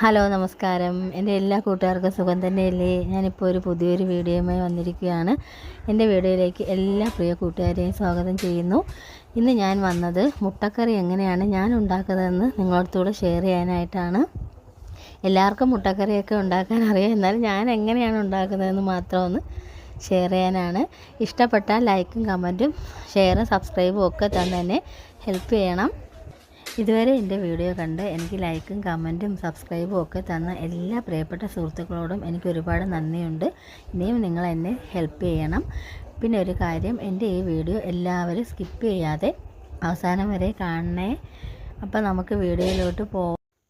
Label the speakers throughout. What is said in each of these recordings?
Speaker 1: Hello നമസ്കാരം. എന്റെ എല്ലാ കൂട്ടുകാർക്കും സുഖം തന്നെയല്ലേ? ഞാനിപ്പോൾ ഒരു പുതിയൊരു വീഡിയോയുമായി വന്നിരിക്കുകയാണ്. എന്റെ വീഡിയോയിലേക്ക് എല്ലാ പ്രിയ കൂട്ടുകാരെയും സ്വാഗതം ചെയ്യുന്നു. ഇന്ന് ഞാൻ വന്നത് മുട്ടക്കറി എങ്ങനെയാണ് ഞാൻ ഉണ്ടാക്കുന്നതെന്ന് നിങ്ങളോടത്തൂടെ ഷെയർ ചെയ്യാനായിട്ടാണ്. എല്ലാവർക്കും മുട്ടക്കറിയൊക്കെ ഉണ്ടാക്കാൻ അറിയാം. എന്നാലും ഞാൻ എങ്ങനെയാണ് ഉണ്ടാക്കുന്നതെന്ന് മാത്രം ഒന്ന് ഷെയർ ചെയ്യാനാണ്. ഇഷ്ടപ്പെട്ടാൽ ലൈക്കും കമന്റും ഷെയറും സബ്സ്ക്രൈബും ഒക്കെ തന്നെ ഹെൽപ്പ് ചെയ്യണം. ഇതുവരെ എന്റെ വീഡിയോ കണ്ട് എനിക്ക് ലൈക്കും കമന്റും സബ്സ്ക്രൈബും ഒക്കെ തന്ന എല്ലാ പ്രിയപ്പെട്ട സുഹൃത്തുക്കളോടും എനിക്ക് ഒരുപാട് നന്ദിയുണ്ട്. ഇനിയും നിങ്ങൾ എന്നെ ഹെൽപ്പ് ചെയ്യണം. പിന്നെ ഒരു കാര്യം എന്റെ ഈ വീഡിയോ എല്ലാവരും സ്കിപ്പ് ചെയ്യാതെ അവസാനം വരെ കാണണേ. അപ്പോൾ നമുക്ക് വീഡിയോയിലോട്ട് പോ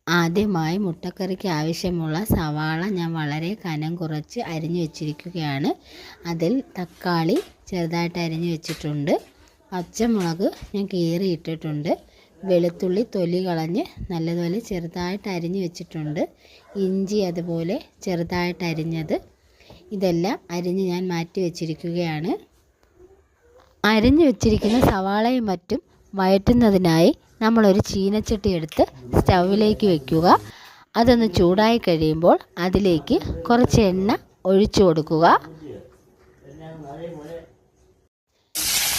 Speaker 1: ആദ്യമായി മുട്ടക്കറിക്ക് ആവശ്യമുള്ള സവാള ഞാൻ വളരെ കനം കുറച്ച് അരിഞ്ഞു വെച്ചിരിക്കുകയാണ്. അതിൽ തക്കാളി ചെറുതായിട്ട് അരിഞ്ഞു വെച്ചിട്ടുണ്ട്. പച്ചമുളക് ഞാൻ കീറിയിട്ടിട്ടുണ്ട്. വെളുത്തുള്ളി തൊലി കളഞ്ഞ് നല്ലതുപോലെ ചെറുതായിട്ട് അരിഞ്ഞു വെച്ചിട്ടുണ്ട്. ഇഞ്ചി അതുപോലെ ചെറുതായിട്ട് അരിഞ്ഞത്. ഇതെല്ലാം അരിഞ്ഞ് ഞാൻ മാറ്റി വെച്ചിരിക്കുകയാണ്. അരിഞ്ഞു വെച്ചിരിക്കുന്ന സവാളയും മറ്റും വഴറ്റുന്നതിനായി നമ്മളൊരു ചീനച്ചട്ടി എടുത്ത് സ്റ്റൗവിലേക്ക് വെക്കുക. അതൊന്ന് ചൂടായി കഴിയുമ്പോൾ അതിലേക്ക് കുറച്ച് എണ്ണ ഒഴിച്ചു കൊടുക്കുക.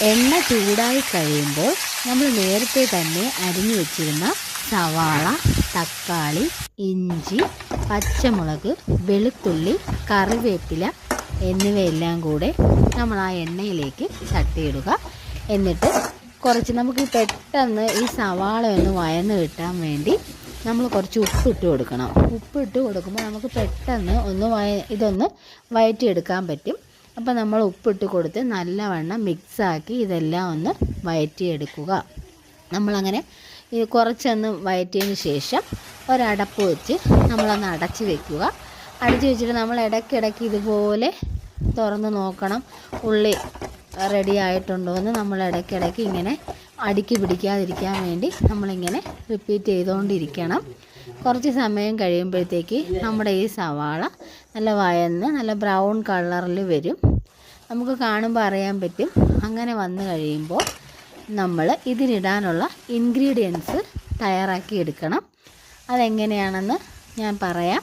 Speaker 1: എണ്ണ ചൂടായി കഴിയുമ്പോൾ നമ്മൾ നേരത്തെ തന്നെ അരിഞ്ഞു വെച്ചിരുന്ന സവാള തക്കാളി ഇഞ്ചി പച്ചമുളക് വെളുത്തുള്ളി കറിവേപ്പില എന്നിവയെല്ലാം കൂടെ നമ്മൾ ആ എണ്ണയിലേക്ക് തട്ടിയിടുക എന്നിട്ട് കുറച്ച് നമുക്ക് പെട്ടെന്ന് ഈ സവാള ഒന്ന് വയന്ന് കിട്ടാൻ വേണ്ടി നമ്മൾ കുറച്ച് ഉപ്പിട്ട് കൊടുക്കണം. ഉപ്പിട്ട് കൊടുക്കുമ്പോൾ നമുക്ക് പെട്ടെന്ന് ഒന്ന് വയ ഇതൊന്ന് വയറ്റിയെടുക്കാൻ പറ്റും. അപ്പോൾ നമ്മൾ ഉപ്പിട്ട് കൊടുത്ത് നല്ലവണ്ണം മിക്സാക്കി ഇതെല്ലാം ഒന്ന് വയറ്റിയെടുക്കുക. നമ്മളങ്ങനെ കുറച്ചൊന്ന് വയറ്റിയതിന് ശേഷം ഒരടപ്പ് വെച്ച് നമ്മളൊന്ന് അടച്ച് വെക്കുക. അടച്ച് വെച്ചിട്ട് നമ്മൾ ഇടയ്ക്കിടയ്ക്ക് ഇതുപോലെ തുറന്ന് നോക്കണം. ഉള്ളി റെഡി ആയിട്ടുണ്ടോ എന്ന് നമ്മൾ ഇടയ്ക്കിടയ്ക്ക് ഇങ്ങനെ അടുക്കി പിടിക്കാതിരിക്കാൻ വേണ്ടി നമ്മളിങ്ങനെ റിപ്പീറ്റ് ചെയ്തുകൊണ്ടിരിക്കണം. കുറച്ച് സമയം കഴിയുമ്പോഴത്തേക്ക് നമ്മുടെ ഈ സവാള നല്ല വയന്ന് നല്ല ബ്രൗൺ കളറിൽ വരും. നമുക്ക് കാണുമ്പോൾ അറിയാൻ പറ്റും. അങ്ങനെ വന്നു കഴിയുമ്പോൾ നമ്മൾ ഇതിനിടാനുള്ള ഇൻഗ്രീഡിയൻസ് തയ്യാറാക്കി എടുക്കണം. അതെങ്ങനെയാണെന്ന് ഞാൻ പറയാം.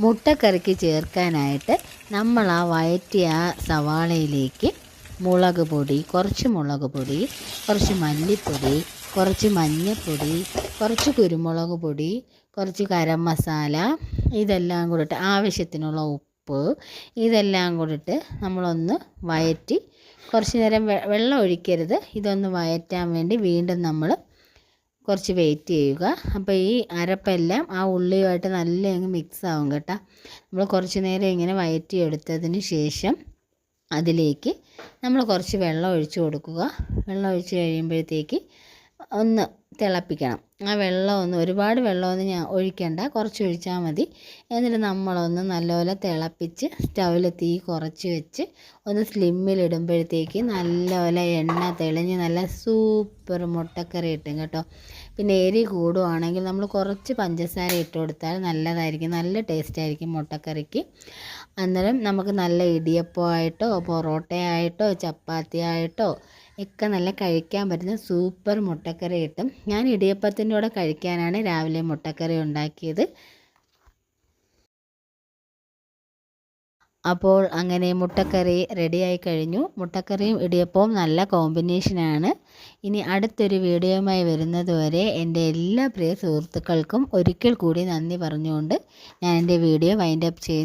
Speaker 1: മുട്ടക്കറിക്ക് ചേർക്കാനായിട്ട് നമ്മൾ ആ വയറ്റിയ സവാളയിലേക്ക് മുളക് പൊടി കുറച്ച് മുളക് പൊടി കുറച്ച് മല്ലിപ്പൊടി കുറച്ച് മഞ്ഞൾപ്പൊടി കുറച്ച് കുരുമുളക് പൊടി കുറച്ച് ഗരം മസാല ഇതെല്ലാം കൂടിയിട്ട് ആവശ്യത്തിനുള്ള ഉപ്പ് ഇതെല്ലാം കൂടിയിട്ട് നമ്മളൊന്ന് വയറ്റി കുറച്ച് നേരം വെള്ളം ഒഴിക്കരുത്. ഇതൊന്ന് വയറ്റാൻ വേണ്ടി വീണ്ടും നമ്മൾ കുറച്ച് വെയിറ്റ് ചെയ്യുക. അപ്പോൾ ഈ അരപ്പെല്ലാം ആ ഉള്ളിയുമായിട്ട് നല്ല അങ്ങ് മിക്സ് ആവും കേട്ടോ. നമ്മൾ കുറച്ച് നേരം ഇങ്ങനെ വയറ്റി എടുത്തതിന് ശേഷം അതിലേക്ക് നമ്മൾ കുറച്ച് വെള്ളം ഒഴിച്ച് കൊടുക്കുക. വെള്ളം ഒഴിച്ച് കഴിയുമ്പോഴത്തേക്ക് ഒന്ന് തിളപ്പിക്കണം. ആ വെള്ളം ഒന്ന് ഒരുപാട് വെള്ളമൊന്നും ഞാൻ ഒഴിക്കണ്ട. കുറച്ച് ഒഴിച്ചാൽ മതി. എന്നിട്ട് നമ്മളൊന്ന് നല്ലപോലെ തിളപ്പിച്ച് സ്റ്റൗവിൽ തീ കുറച്ച് വെച്ച് ഒന്ന് സ്ലിമ്മിലിടുമ്പോഴത്തേക്ക് നല്ലപോലെ എണ്ണ തെളിഞ്ഞ് നല്ല സൂപ്പർ മുട്ടക്കറി കിട്ടും കേട്ടോ. പിന്നെ എരി കൂടുവാണെങ്കിൽ നമ്മൾ കുറച്ച് പഞ്ചസാര ഇട്ട് കൊടുത്താൽ നല്ലതായിരിക്കും. നല്ല ടേസ്റ്റ് ആയിരിക്കും മുട്ടക്കറിക്ക്. അന്നേരം നമുക്ക് നല്ല ഇടിയപ്പമായിട്ടോ പൊറോട്ടയായിട്ടോ ചപ്പാത്തി ആയിട്ടോ ഒക്കെ നല്ല കഴിക്കാൻ പറ്റുന്ന സൂപ്പർ മുട്ടക്കറി കിട്ടും. ഞാൻ ഇടിയപ്പത്തിന്റെ കൂടെ കഴിക്കാനാണ് രാവിലെ മുട്ടക്കറി ഉണ്ടാക്കിയത്. അപ്പോൾ അങ്ങനെ മുട്ടക്കറി റെഡിയായി കഴിഞ്ഞു. മുട്ടക്കറിയും ഇടിയപ്പവും നല്ല കോമ്പിനേഷനാണ് ഇനി അടുത്തൊരു വീഡിയോയുമായി വരുന്നതുവരെ എന്റെ എല്ലാ പ്രിയ സുഹൃത്തുക്കൾക്കും ഒരിക്കൽ കൂടി നന്ദി പറഞ്ഞുകൊണ്ട് ഞാൻ എന്റെ വീഡിയോ വൈൻഡപ്പ് ചെയ്യുന്നു.